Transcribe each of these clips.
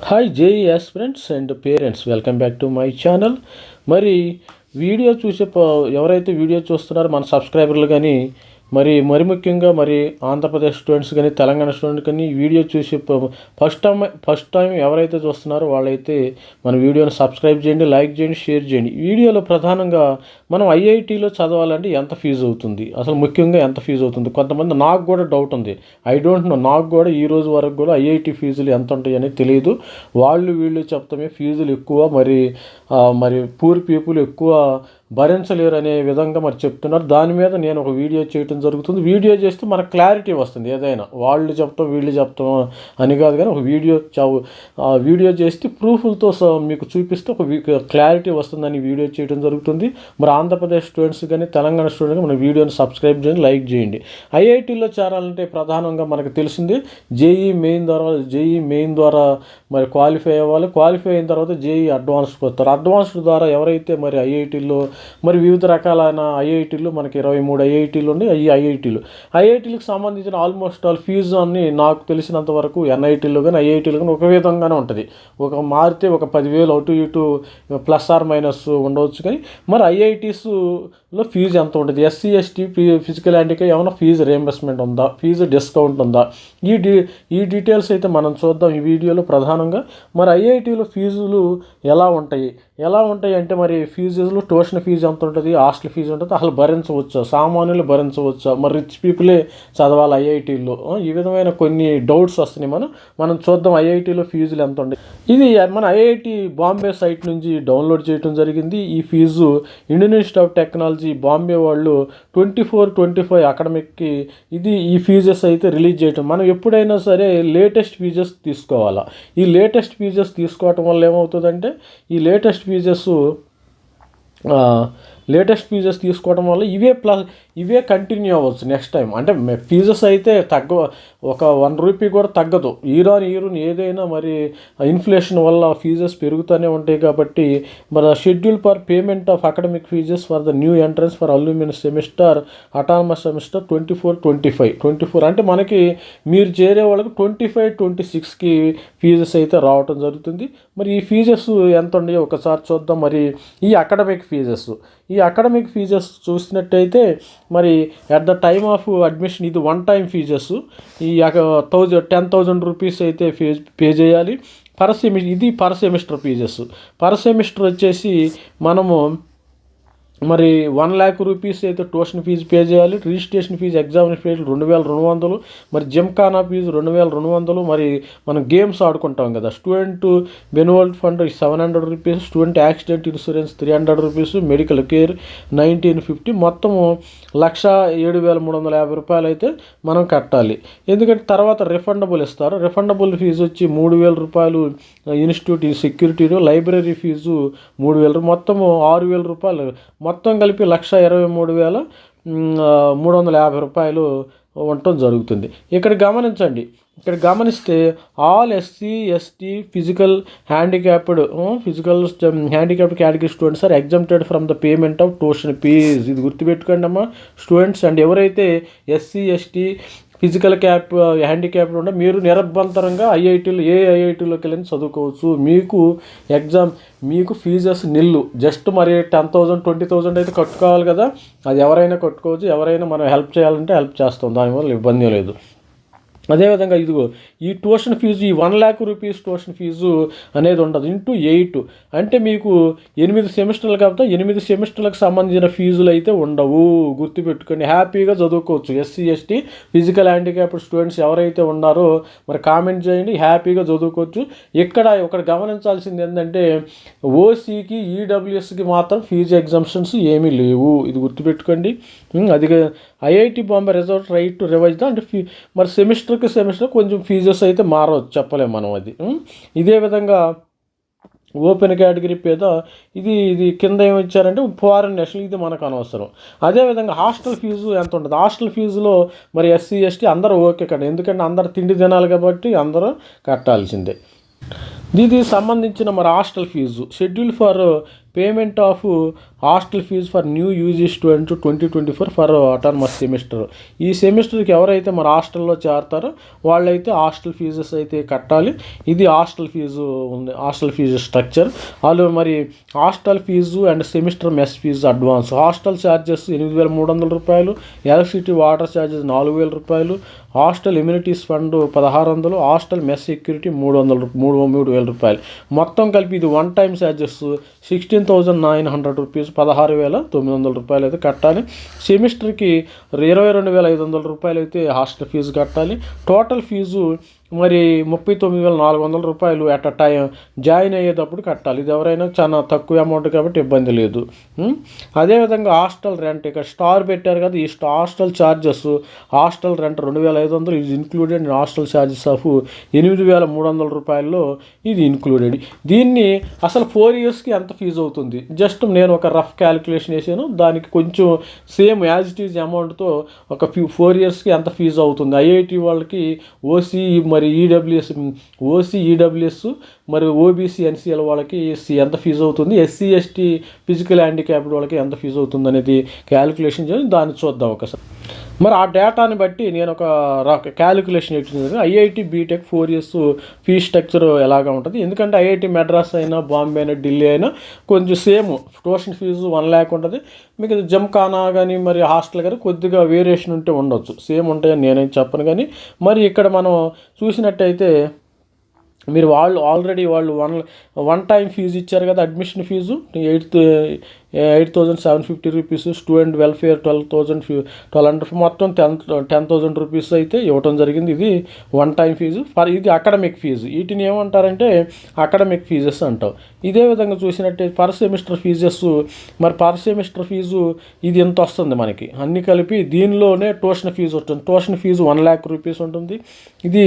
Hi JEE aspirants and parents welcome back to my channel మరి video చూసే ఎవరైతే video చూస్తున్నారో మన సబ్స్క్రైబర్లు కానీ మరి మరి ముఖ్యంగా మరి ఆంధ్రప్రదేశ్ స్టూడెంట్స్ కానీ తెలంగాణ స్టూడెంట్ కానీ వీడియో చూసి ఫస్ట్ టైం ఫస్ట్ టైం ఎవరైతే చూస్తున్నారో వాళ్ళైతే మన వీడియోని సబ్స్క్రైబ్ చేయండి లైక్ చేయండి షేర్ చేయండి. వీడియోలో ప్రధానంగా మనం ఐఐటీలో చదవాలంటే ఎంత ఫీజు అవుతుంది? అసలు ముఖ్యంగా ఎంత ఫీజు అవుతుంది? కొంతమంది నాకు కూడా డౌట్ ఉంది. ఐ డోంట్ నో నాకు కూడా ఈ రోజు వరకు కూడా ఐఐటి ఫీజులు ఎంత ఉంటాయి అనేది తెలియదు వాళ్ళు వీళ్ళు చెప్తామే ఫీజులు ఎక్కువ మరి మరి పూర్ పీపుల్ ఎక్కువ భరించలేరు అనే విధంగా మరి చెప్తున్నారు. దాని మీద నేను ఒక వీడియో చేయటం జరుగుతుంది. వీడియో చేస్తే మనకు క్లారిటీ వస్తుంది. ఏదైనా వాళ్ళు చెప్తాం వీళ్ళు చెప్తాం అని కాదు కానీ ఒక వీడియో చావు ఆ వీడియో చేస్తే ప్రూఫ్లతో మీకు చూపిస్తే ఒక క్లారిటీ వస్తుందని వీడియో చేయడం జరుగుతుంది. మరి ఆంధ్రప్రదేశ్ స్టూడెంట్స్ కానీ తెలంగాణ స్టూడెంట్స్ మన వీడియోని సబ్స్క్రైబ్ చేయండి లైక్ చేయండి. ఐఐటీలో చేరాలంటే ప్రధానంగా మనకు తెలిసింది జేఈ మెయిన్ ద్వారా జేఈ మెయిన్ ద్వారా మరి క్వాలిఫై అవ్వాలి. క్వాలిఫై అయిన తర్వాత జేఈ అడ్వాన్స్కి వస్తారు. అడ్వాన్స్డ్ ద్వారా ఎవరైతే మరి ఐఐటీలో మరి వివిధ రకాలైన ఐఐటీలు మనకి ఇరవై మూడు ఐఐటీలు ఉన్నాయి. ఈ ఐఐటీలు ఐఐటీలకు సంబంధించిన ఆల్మోస్ట్ ఆల్ ఫీజు అన్ని నాకు తెలిసినంత వరకు ఎన్ఐటీలు కానీ ఐఐటీలు కానీ ఒక విధంగానే ఉంటుంది. ఒక మారితే ఒక పదివేలు అటు ఇటు ప్లస్ ఆర్ మైనస్ ఉండవచ్చు కానీ మరి ఐఐటీస్ లో ఫీజు ఎంత ఉంటుంది? ఎస్సీ ఎస్టీ ఫిజికల్ హ్యాండికే ఏమైనా ఫీజు రియంబర్స్మెంట్ ఉందా? ఫీజు డిస్కౌంట్ ఉందా? ఈ డీ ఈ డీటెయిల్స్ అయితే మనం చూద్దాం ఈ వీడియోలో ప్రధానంగా. మరి ఐఐటీలో ఫీజులు ఎలా ఉంటాయి? ఎలా ఉంటాయి అంటే మరి ఫీజులు ట్యూషన్ ఫీజు ఎంత ఉంటుంది? హాస్టల్ ఫీజు ఉంటుంది. అసలు భరించవచ్చా? సామాన్యులు భరించవచ్చా? మరి రిచ్ పీపులే చదవాలి ఐఐటీలో? ఈ విధమైన కొన్ని డౌట్స్ వస్తున్నాయి. మనం మనం చూద్దాం ఐఐటీలో ఫీజులు ఎంత ఉంటాయి ఇది మన ఐఐటి బాంబే సైట్ నుంచి డౌన్లోడ్ చేయడం జరిగింది. ఈ fees Indian Institute of Technology Bombay వాళ్ళు ట్వంటీ ఫోర్ ట్వంటీ ఫైవ్ అకాడమిక్కి ఇది ఈ ఫీజెస్ అయితే రిలీజ్ చేయటం. మనం ఎప్పుడైనా సరే లేటెస్ట్ ఫీజెస్ తీసుకోవాలా? ఈ లేటెస్ట్ ఫీజెస్ తీసుకోవటం వల్ల ఏమవుతుందంటే ఈ లేటెస్ట్ ఫీజెస్ లేటెస్ట్ ఫీజెస్ తీసుకోవడం వల్ల ఇవే ప్లస్ ఇవే కంటిన్యూ అవ్వచ్చు నెక్స్ట్ టైం. అంటే ఫీజెస్ అయితే తగ్గ ఒక వన్ రూపీ కూడా తగ్గదు. ఈరాన్ ఈరున్ ఏదైనా మరి ఇన్ఫ్లేషన్ వల్ల ఫీజెస్ పెరుగుతూనే ఉంటాయి కాబట్టి మరి schedule for payment of academic fees for the new entrance for alumni semester autonomous semester twenty four twenty five. Twenty four అంటే మనకి మీరు చేరే వాళ్ళకి ట్వంటీ ఫైవ్ ట్వంటీ సిక్స్కి ఫీజెస్ అయితే రావటం జరుగుతుంది. మరి ఈ ఫీజెస్ ఎంత ఉన్నాయో ఒకసారి చూద్దాం. మరి ఈ అకాడమిక్ ఫీజెస్ ఈ అకాడమిక్ ఫీజెస్ చూసినట్టయితే మరి at the time of admission ఇది వన్ టైం ఫీజెస్ ఈ థౌజండ్ టెన్ థౌజండ్ రూపీస్ అయితే ఫీజ్ పే చేయాలి. పర్ సెమి ఇది per semester fees per semester వచ్చేసి మనము మరి వన్ ల్యాక్ రూపీస్ అయితే ట్యూషన్ ఫీజు పే చేయాలి రిజిస్ట్రేషన్ ఫీజు ఎగ్జామినేషన్ ఫీజు రెండు వేల రెండు వందలు మరి జిమ్ఖానా ఫీజు రెండు వేల రెండు వందలు మరి మనం గేమ్స్ ఆడుకుంటాం కదా. Student benevolent fund seven hundred rupees student accident insurance three hundred rupees medical care nineteen fifty మొత్తము లక్ష ఏడు వేల మూడు వందల యాభై రూపాయలు అయితే మనం కట్టాలి. ఎందుకంటే తర్వాత రిఫండబుల్ ఇస్తారు. రిఫండబుల్ ఫీజు వచ్చి మూడు వేల రూపాయలు ఇన్స్టిట్యూట్ సెక్యూరిటీలు లైబ్రరీ ఫీజు మూడు వేలు మొత్తము ఆరు వేల రూపాయలు. మొత్తం కలిపి లక్ష ఇరవై మూడు వేల మూడు వందల యాభై రూపాయలు ఉండటం జరుగుతుంది. ఇక్కడ గమనించండి. ఇక్కడ గమనిస్తే all SC ST physical handicapped physical handicapped category students are exempted from the payment of tuition fee ఇది గుర్తుపెట్టుకోండి అమ్మా. స్టూడెంట్స్ అండ్ ఎవరైతే SC ST physical cap handicapped ఉంటే మీరు నిరభ్యంతరంగా ఐఐటీలో ఏ ఐఐటీలోకి వెళ్ళి చదువుకోవచ్చు. మీకు ఎగ్జామ్ మీకు ఫీజెస్ నిల్లు. జస్ట్ మరి టెన్ థౌజండ్ ట్వంటీ థౌజండ్ అయితే కట్టుకోవాలి కదా. అది ఎవరైనా కట్టుకోవచ్చు ఎవరైనా మనం హెల్ప్ చేయాలంటే హెల్ప్ చేస్తాం. దానివల్ల ఇబ్బంది లేదు. అదేవిధంగా ఇదిగో ఈ ట్యూషన్ ఫీజు ఈ one lakh rupees tuition fees అనేది ఉండదు. Into eight. అంటే మీకు ఎనిమిది సెమిస్టర్లు కాబట్టి ఎనిమిది సెమిస్టర్లకు సంబంధించిన ఫీజులు అయితే ఉండవు. గుర్తుపెట్టుకొని హ్యాపీగా చదువుకోవచ్చు. SC ST physical handicapped students ఎవరైతే ఉన్నారో మరి కామెంట్ చేయండి. హ్యాపీగా చదువుకోవచ్చు. ఇక్కడ ఒకటి గమనించాల్సింది ఏంటంటే ఓసీకి ఈడబ్ల్యూఎస్కి మాత్రం ఫీజు ఎగ్జామ్షన్స్ ఏమీ లేవు. ఇది గుర్తుపెట్టుకోండి. అది IIT Bombay reserve right to revise the అంటే ఫీ మరి సెమిస్టర్కి సెమిస్టర్ కొంచెం ఫీజెస్ అయితే మారవచ్చు చెప్పలేము మనం అది. ఇదే విధంగా ఓపెన్ కేటగిరీ పేద ఇది ఇది కింద ఏమి ఇచ్చారంటే ఫారెన్ నేషనల్ ఇది మనకు అనవసరం. అదేవిధంగా హాస్టల్ ఫీజు ఎంత ఉంటుంది హాస్టల్ ఫీజులో మరి ఎస్సీ ఎస్టీ అందరూ ఓకే కదా. ఎందుకంటే అందరు తిండి తినాలి కాబట్టి అందరూ కట్టాల్సిందే. దీనికి సంబంధించిన మరి hostel fees. Schedule for payment of hostel fees for new UG student twenty twenty four for autonomous semester ఈ సెమిస్టర్కి ఎవరైతే మరి హాస్టల్లో చేరతారో వాళ్ళైతే హాస్టల్ ఫీజెస్ అయితే కట్టాలి. ఇది హాస్టల్ ఫీజు ఉంది హాస్టల్ ఫీజు స్ట్రక్చర్. వాళ్ళు మరి hostel fees and semester mess fees advance. Hostel charges ఎనిమిది వేల మూడు వందల రూపాయలు ఎలక్ట్రిసిటీ వాటర్ ఛార్జెస్ నాలుగు వేల రూపాయలు హాస్టల్ ఇమ్యూనిటీస్ ఫండ్ పదహారు వందలు హాస్టల్ మెస్ సెక్యూరిటీ మూడు వందల మూడు మూడు వేల రూపాయలు. మొత్తం కలిపి ఇది one time charges sixteen thousand nine hundred rupees పదహారు వేల తొమ్మిది వందల రూపాయలు అయితే కట్టాలి. సెమిస్టర్కి ఇరవై రెండు వేల ఐదు వందల రూపాయలు అయితే హాస్టల్ ఫీజు కట్టాలి. టోటల్ ఫీజు మరి ముప్పై తొమ్మిది వేల నాలుగు వందల రూపాయలు అట్ అ టైం జాయిన్ అయ్యేటప్పుడు కట్టాలి. ఇది ఎవరైనా చాలా తక్కువ అమౌంట్ కాబట్టి ఇబ్బంది లేదు. అదేవిధంగా హాస్టల్ రెంట్ ఇక్కడ స్టార్ పెట్టారు కదా ఈ హాస్టల్ ఛార్జెస్ హాస్టల్ రెంట్ రెండు వేల ఐదు వందలు ఇది ఇన్క్లూడెడ్ హాస్టల్ ఛార్జెస్ ఆఫ్ ఎనిమిది వేల మూడు వందల రూపాయల్లో ఇది ఇన్క్లూడెడ్ దీన్ని అసలు ఫోర్ ఇయర్స్కి ఎంత ఫీజు అవుతుంది? జస్ట్ నేను ఒక రఫ్ క్యాలిక్యులేషన్ వేసాను. దానికి కొంచెం సేమ్ యాజ్ ఇట్ ఈజ్ అమౌంట్తో ఒక ఫ్యూ ఫోర్ ఇయర్స్కి ఎంత ఫీజు అవుతుంది? ఐఐటి వాళ్ళకి ఓసీ మరి మరి ఈడబ్ల్యూఎస్ ఓసీ ఈడబ్ల్యూఎస్ మరి ఓబీసీ ఎన్సీఎల్ వాళ్ళకి ఎస్సీ ఎంత ఫీజు అవుతుంది? ఎస్సీ ఎస్టీ ఫిజికల్ హ్యాండిక్యాప్డ్ వాళ్ళకి ఎంత ఫీజు అవుతుంది అనేది క్యాలిక్యులేషన్ చేసి దాన్ని చూద్దాం ఒకసారి. మరి ఆ డేటాని బట్టి నేను ఒక క్యాలిక్యులేషన్ ఇచ్చింది IIT BTech four years fee structure ఎలాగా ఉంటుంది? ఎందుకంటే ఐఐటి మెడ్రాస్ అయినా బాంబే అయినా ఢిల్లీ అయినా కొంచెం same tuition fees one lakh ఉంటుంది. మీకు జమ్ఖానా కానీ మరి హాస్టల్ కానీ కొద్దిగా వేరియేషన్ ఉంటే ఉండొచ్చు. సేమ్ ఉంటాయని నేనేం చెప్పను కానీ మరి ఇక్కడ మనం చూసినట్టయితే మీరు వాళ్ళు ఆల్రెడీ వాళ్ళు వన్ వన్ టైం ఫీజు ఇచ్చారు కదా admission fees eight eight thousand seven fifty rupees student welfare twelve thousand twelve hundred మొత్తం టెన్ టెన్ థౌజండ్ రూపీస్ అయితే ఇవ్వటం జరిగింది. ఇది వన్ టైం ఫీజు ఫర్ ఇది అకాడమిక్ ఫీజు వీటిని ఏమంటారంటే అకాడమిక్ ఫీజెస్ అంటాం. ఇదే విధంగా చూసినట్టయితే పర్ సెమిస్టర్ ఫీజెస్ మరి పర్ సెమిస్టర్ ఫీజు ఇది ఎంత వస్తుంది మనకి? అన్ని కలిపి దీనిలోనే ట్యూషన్ ఫీజు ఉంటుంది tuition fees one lakh rupees ఉంటుంది. ఇది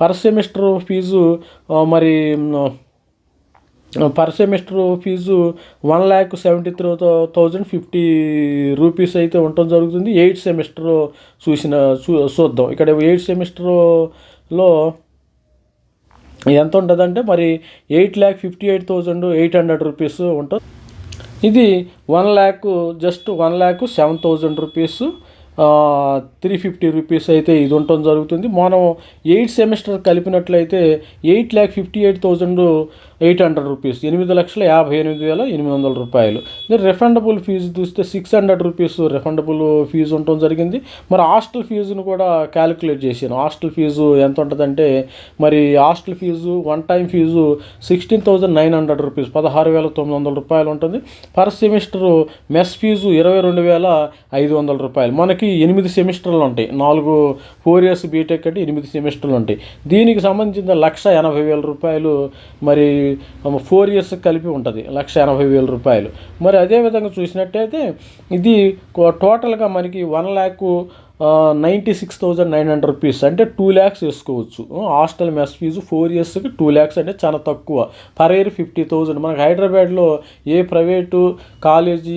పర్ సెమిస్టర్ ఫీజు మరి per semester fees one lakh seventy three thousand fifty rupees అయితే ఉండటం జరుగుతుంది. ఎయిట్ సెమిస్టర్ చూసిన చూ చూద్దాం. ఇక్కడ ఎయిట్ సెమిస్టర్లో ఎంత ఉంటుందంటే మరి eight lakh fifty eight thousand eight hundred rupees ఉంటుంది. ఇది one lakh just one lakh seven thousand rupees three fifty rupees అయితే ఇది ఉండటం జరుగుతుంది. మనం eight semester కలిపినట్లయితే eight lakh fifty eight thousand eight hundred rupees ఎనిమిది లక్షల యాభై ఎనిమిది వేల ఎనిమిది వందల రూపాయలు. మీరు రిఫండబుల్ ఫీజు చూస్తే six hundred rupees refundable fees ఉండటం జరిగింది. మరి హాస్టల్ ఫీజును కూడా క్యాలిక్యులేట్ చేశాను. హాస్టల్ ఫీజు ఎంత ఉంటుందంటే మరి hostel fees one time fees sixteen thousand nine hundred rupees పదహారు వేల తొమ్మిది వందల రూపాయలు ఉంటుంది. పర్ సెమిస్టర్ మెస్ ఫీజు ఇరవై రెండు వేల ఐదు వందల రూపాయలు. మనకి ఎనిమిది సెమిస్టర్లు ఉంటాయి. నాలుగు ఫోర్ ఇయర్స్ బీటెక్ అంటే ఎనిమిది సెమిస్టర్లు ఉంటాయి. దీనికి సంబంధించిన లక్ష ఎనభై వేల రూపాయలు మరి ఫోర్ ఇయర్స్ కలిపి ఉంటుంది లక్ష ఎనభై వేల రూపాయలు. మరి అదేవిధంగా చూసినట్టయితే ఇది టోటల్గా మనకి one lakh ninety six thousand nine hundred rupees అంటే టూ ల్యాక్స్ వేసుకోవచ్చు. హాస్టల్ మెస్ ఫీజు ఫోర్ ఇయర్స్కి టూ ల్యాక్స్ అంటే చాలా తక్కువ. పర్ ఇయర్ ఫిఫ్టీ థౌజండ్ మనకి హైదరాబాద్లో ఏ ప్రైవేటు కాలేజీ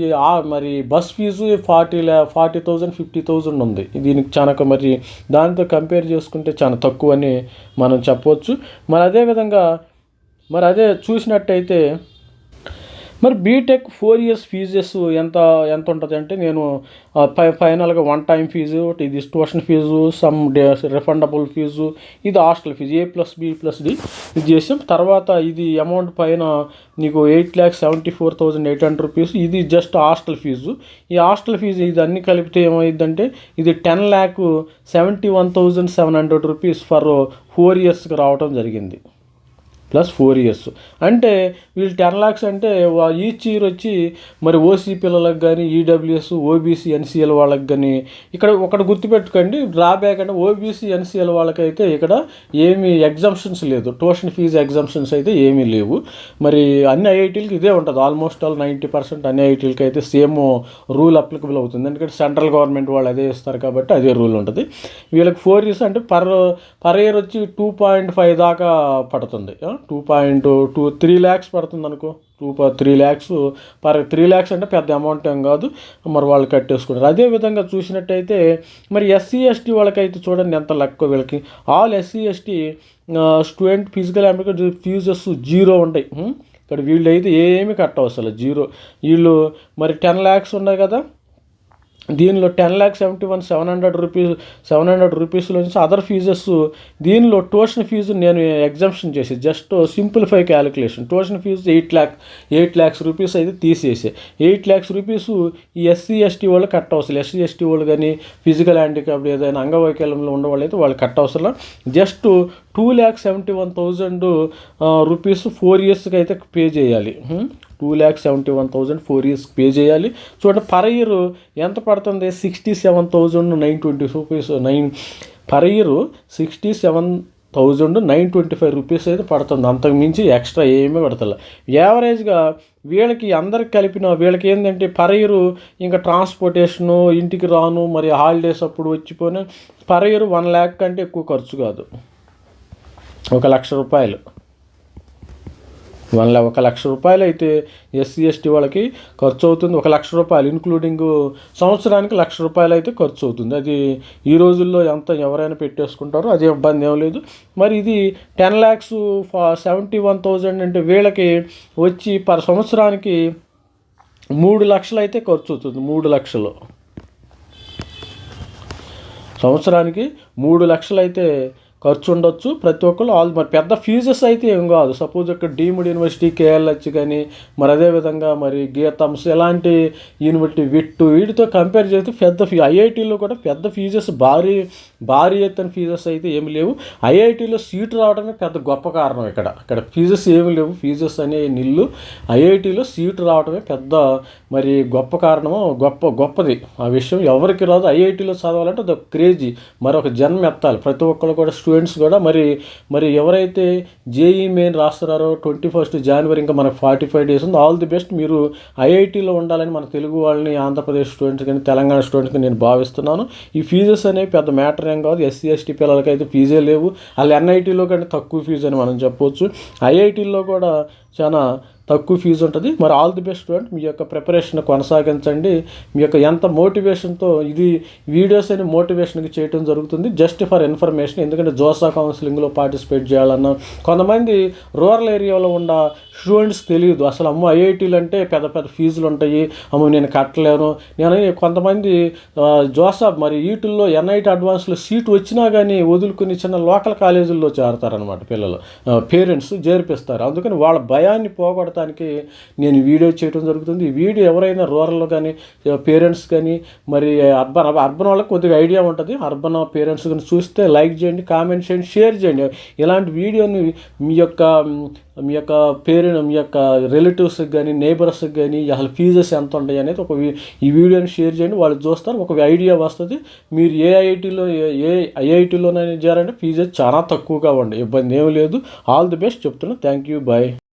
మరి bus fees forty lakh forty thousand fifty thousand ఉంది. దీనికి చాలా మరి దానితో కంపేర్ చేసుకుంటే చాలా తక్కువ అని మనం చెప్పవచ్చు మరి అదేవిధంగా మరి అదే చూసినట్టయితే మరి బీటెక్ ఫోర్ ఇయర్స్ ఫీజెస్ ఎంత ఎంత ఉంటుంది అంటే నేను ఫై ఫైనల్గా వన్ టైం ఫీజు ఇది tuition fees sum refundable fees ఇది hostel fees A plus B plus D ఇది చేసాం. తర్వాత ఇది అమౌంట్ పైన నీకు eight lakhs seventy four thousand eight hundred rupees ఇది జస్ట్ హాస్టల్ ఫీజు ఈ హాస్టల్ ఫీజు ఇది అన్ని కలిపితే ఏమైందంటే ఇది ten lakh seventy one thousand seven hundred rupees for four ఇయర్స్కి రావడం జరిగింది. Plus four years. అంటే వీళ్ళు టెన్ ల్యాక్స్ అంటే ఈచ్ ఇయర్ వచ్చి మరి ఓసీ పిల్లలకు కానీ ఈడబ్ల్యూఎస్ ఓబీసీ ఎన్సీఎల్ వాళ్ళకి కానీ ఇక్కడ ఒకటి గుర్తుపెట్టుకోండి డ్రాబ్యాక్ అంటే ఓబీసీ ఎన్సీఎల్ వాళ్ళకైతే ఇక్కడ ఏమీ ఎగ్జామ్షన్స్ లేదు. ట్యూషన్ ఫీజు ఎగ్జామ్షన్స్ అయితే ఏమీ లేవు. మరి అన్ని ఐఐటీలకి ఇదే ఉంటుంది. ఆల్మోస్ట్ ఆల్ నైంటీ పర్సెంట్ అన్ని ఐఐటీలకి అయితే సేమ్ రూల్ అప్లికబుల్ అవుతుంది. ఎందుకంటే సెంట్రల్ గవర్నమెంట్ వాళ్ళు అదే ఇస్తారు కాబట్టి అదే రూల్ ఉంటుంది. వీళ్ళకి ఫోర్ ఇయర్స్ అంటే పర్ పర్ ఇయర్ వచ్చి టూ పాయింట్ ఫైవ్ దాకా పడుతుంది. Two point two three lakhs పడుతుంది అనుకో two three lakhs per three lakhs అంటే పెద్ద అమౌంట్ ఏం కాదు. మరి వాళ్ళు కట్టేసుకుంటారు. అదే విధంగా చూసినట్టయితే మరి ఎస్సీ ఎస్టీ వాళ్ళకైతే చూడండి ఎంత లెక్క వీళ్ళకి. All SC ST student physical అప్లికేట్ fees zero ఉంటాయి ఇక్కడ వీళ్ళు అయితే ఏమి కట్టవసరం జీరో వీళ్ళు మరి టెన్ ల్యాక్స్ ఉన్నాయి కదా. దీనిలో ten lakh seventy one seven hundred rupees seven hundred రూపీస్లో నుంచి అదర్ ఫీజెస్ దీనిలో ట్యూషన్ ఫీజు నేను ఎగ్జామ్షన్ చేసి just simplify calculation tuition fees eight lakh eight lakhs rupees అయితే తీసేసి. ఎయిట్ ల్యాక్స్ రూపీస్ ఈ ఎస్సీ ఎస్టీ వాళ్ళు కట్ అవసరం. ఎస్సీ ఎస్టీ వాళ్ళు కానీ ఫిజికల్ హ్యాండిక్యాప్ ఏదైనా అంగవైకల్యంలో ఉన్న అయితే వాళ్ళు కట్ అవసరం just two lakh seventy one thousand rupees four ఇయర్స్కి అయితే పే చేయాలి. Hmm? Two lakh seventy one thousand four years pay చేయాలి. చూడండి పర్ ఇయర్ ఎంత పడుతుంది? Sixty seven thousand nine twenty rupees nine per year sixty seven thousand nine twenty five rupees అయితే పడుతుంది. అంతకు మించి ఎక్స్ట్రా ఏమీ పడతలే. యావరేజ్గా వీళ్ళకి అందరికి కలిపిన వీళ్ళకి ఏంటంటే పర్ ఇయర్ ఇంకా ట్రాన్స్పోర్టేషను ఇంటికి రాను మరి హాలిడేస్ అప్పుడు వచ్చిపోయిన పర్ ఇయర్ వన్ ల్యాక్ కంటే ఎక్కువ ఖర్చు కాదు. ఒక లక్ష రూపాయలు. వన్ ఒక లక్ష రూపాయలు అయితే ఎస్సీ ఎస్టీ వాళ్ళకి ఖర్చు అవుతుంది ఒక లక్ష రూపాయలు ఇన్క్లూడింగ్ సంవత్సరానికి లక్ష రూపాయలు అయితే ఖర్చు అవుతుంది అది ఈ రోజుల్లో ఎంత ఎవరైనా పెట్టేసుకుంటారో అది ఇబ్బంది ఏం లేదు. మరి ఇది ten lakhs seventy one thousand అంటే వీళ్ళకి వచ్చి పర్ సంవత్సరానికి మూడు లక్షలు అయితే ఖర్చు అవుతుంది మూడు లక్షలు. సంవత్సరానికి మూడు లక్షలు అయితే ఖర్చు ఉండొచ్చు ప్రతి ఒక్కరు ఆల్ మరి పెద్ద ఫీజెస్ అయితే ఏం కాదు. సపోజ్ ఇక్కడ డీమ్డ్ యూనివర్సిటీ కేఎల్హెచ్ కానీ మరి అదేవిధంగా మరి గీతమ్స్ ఇలాంటి యూనివర్సిటీ విట్టు వీటితో కంపేర్ చేస్తే పెద్ద ఫీ ఐఐటీలో కూడా పెద్ద ఫీజెస్ భారీ భారీ ఎత్తున ఫీజెస్ అయితే ఏమి లేవు. ఐఐటీలో సీటు రావడమే పెద్ద గొప్ప కారణం ఇక్కడ. ఇక్కడ ఫీజెస్ ఏమి లేవు. ఫీజెస్ అనే నిల్లు ఐఐటీలో సీటు రావడమే పెద్ద మరి గొప్ప కారణము గొప్ప గొప్పది. ఆ విషయం ఎవరికి రాదు. ఐఐటీలో చదవాలంటే అది క్రేజీ. మరొక జన్మ ఎత్తాలి. ప్రతి ఒక్కరు కూడా స్టూడెంట్స్ కూడా మరి మరి ఎవరైతే జేఈ మెయిన్ రాస్తున్నారో ట్వంటీ ఫస్ట్ జనవరి ఇంకా మనకు ఫార్టీ ఫైవ్ డేస్ ఉంది. All the best. మీరు ఐఐటీలో ఉండాలని మన తెలుగు వాళ్ళని ఆంధ్రప్రదేశ్ స్టూడెంట్స్ కానీ తెలంగాణ స్టూడెంట్స్ కానీ నేను భావిస్తున్నాను. ఈ ఫీజెస్ అనేవి పెద్ద మ్యాటర్ ఏం కాదు. ఎస్సీ ఎస్టీ పిల్లలకి అయితే ఫీజే లేవు. వాళ్ళు ఎన్ఐటీలో కంటే తక్కువ ఫీజు అని మనం చెప్పవచ్చు ఐఐటీల్లో కూడా చాలా తక్కువ ఫీజు ఉంటుంది. మరి ఆల్ ది బెస్ట్ స్టూడెంట్ మీ యొక్క ప్రిపరేషన్ కొనసాగించండి. మీ యొక్క ఎంత మోటివేషన్తో ఇది వీడియోస్ అని మోటివేషన్కి చేయడం జరుగుతుంది. జస్ట్ ఫర్ ఇన్ఫర్మేషన్ ఎందుకంటే జోసా కౌన్సిలింగ్లో పార్టిసిపేట్ చేయాలన్నా. కొంతమంది రూరల్ ఏరియాలో ఉన్న స్టూడెంట్స్ తెలియదు. అసలు అమ్మ ఐఐటీలు అంటే పెద్ద పెద్ద ఫీజులు ఉంటాయి. అమ్మ నేను కట్టలేను. నేను కొంతమంది జోసా మరి వీటిల్లో ఎన్ఐటి అడ్వాన్స్లో సీటు వచ్చినా కానీ వదులుకుని చిన్న లోకల్ కాలేజీల్లో చేరతారనమాట పిల్లలు. పేరెంట్స్ చేర్పిస్తారు అందుకని వాళ్ళ భయాన్ని పోగొడతానికి నేను వీడియో చేయడం జరుగుతుంది. ఈ వీడియో ఎవరైనా రూరల్లో కానీ పేరెంట్స్ కానీ మరి అర్బన్ అర్బన్ వాళ్ళకి కొద్దిగా ఐడియా ఉంటుంది. అర్బన్ పేరెంట్స్ కానీ చూస్తే లైక్ చేయండి కామెంట్ చేయండి షేర్ చేయండి. ఇలాంటి వీడియోని మీ యొక్క మీ యొక్క పేరెంట్ మీ యొక్క రిలేటివ్స్కి కానీ నేబర్స్కి కానీ అసలు ఫీజెస్ ఎంత ఉంటాయి అనేది ఒక వీ- ఈ వీడియోని షేర్ చేయండి. వాళ్ళు చూస్తారు ఒక ఐడియా వస్తుంది. మీరు ఏ ఐఐటీలో ఏ ఐఐటీలోనైనా చేయాలంటే ఫీజెస్ చాలా తక్కువగా ఉండే ఇబ్బంది ఏమి లేదు. ఆల్ ది బెస్ట్ చెప్తున్నా. Thank you. బాయ్.